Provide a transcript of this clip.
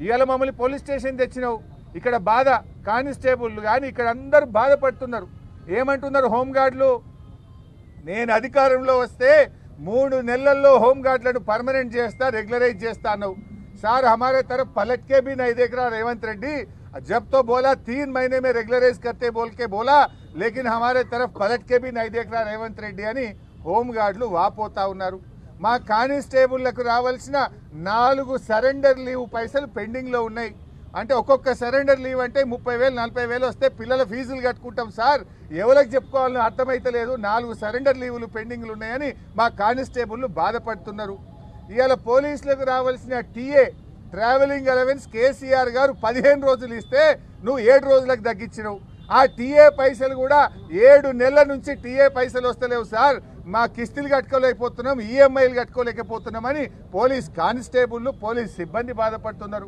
ఇవాళ మమ్మల్ని police station తెచ్చినావు ఇక్కడ బాధ కానిస్టేబుల్ కానీ ఇక్కడ అందరూ బాధపడుతున్నారు ఏమంటున్నారు హోంగార్డులు నేను అధికారంలో వస్తే మూడు నెలల్లో హోంగార్డులను పర్మనెంట్ చేస్తా రెగ్యులరైజ్ చేస్తా అన్నావు సార్ हमारे तरफ पलट के भी नहीं देख रहा रेवंत रेड्डी जब तो बोला तीन महीने में रेगुलराइज करते बोल के बोला लेकिन हमारे तरफ पलट के भी नहीं देख रहा రేవంత్ రెడ్డి అని హోంగార్డులు వాపోతా ఉన్నారు మా కానిస్టేబుళ్ళకు రావాల్సిన నాలుగు సరెండర్ లీవ్ పైసలు పెండింగ్లో ఉన్నాయి. అంటే ఒక్కొక్క సరెండర్ లీవ్ అంటే ముప్పై వేలు నలభై వేలు వస్తే పిల్లల ఫీజులు కట్టుకుంటాం సార్. ఎవరికి చెప్పుకోవాలని అర్థమైతలేదు. నాలుగు సరెండర్ లీవులు పెండింగ్లు ఉన్నాయని మా కానిస్టేబుల్ బాధపడుతున్నారు. ఇవాళ పోలీసులకు రావాల్సిన టీఏ ట్రావెలింగ్ అలవెన్స్ కేసీఆర్ గారు పదిహేను రోజులు ఇస్తే నువ్వు ఏడు రోజులకు తగ్గించినావు. ఆ టీఏ పైసలు కూడా ఏడు నెలల నుంచి టీఏ పైసలు వస్తలేవు సార్. మా కిస్తులు కట్టుకోలేకపోతున్నాం ఈఎంఐలు కట్టుకోలేకపోతున్నామని పోలీస్ కానిస్టేబుల్ పోలీస్ సిబ్బంది బాధపడుతున్నారు.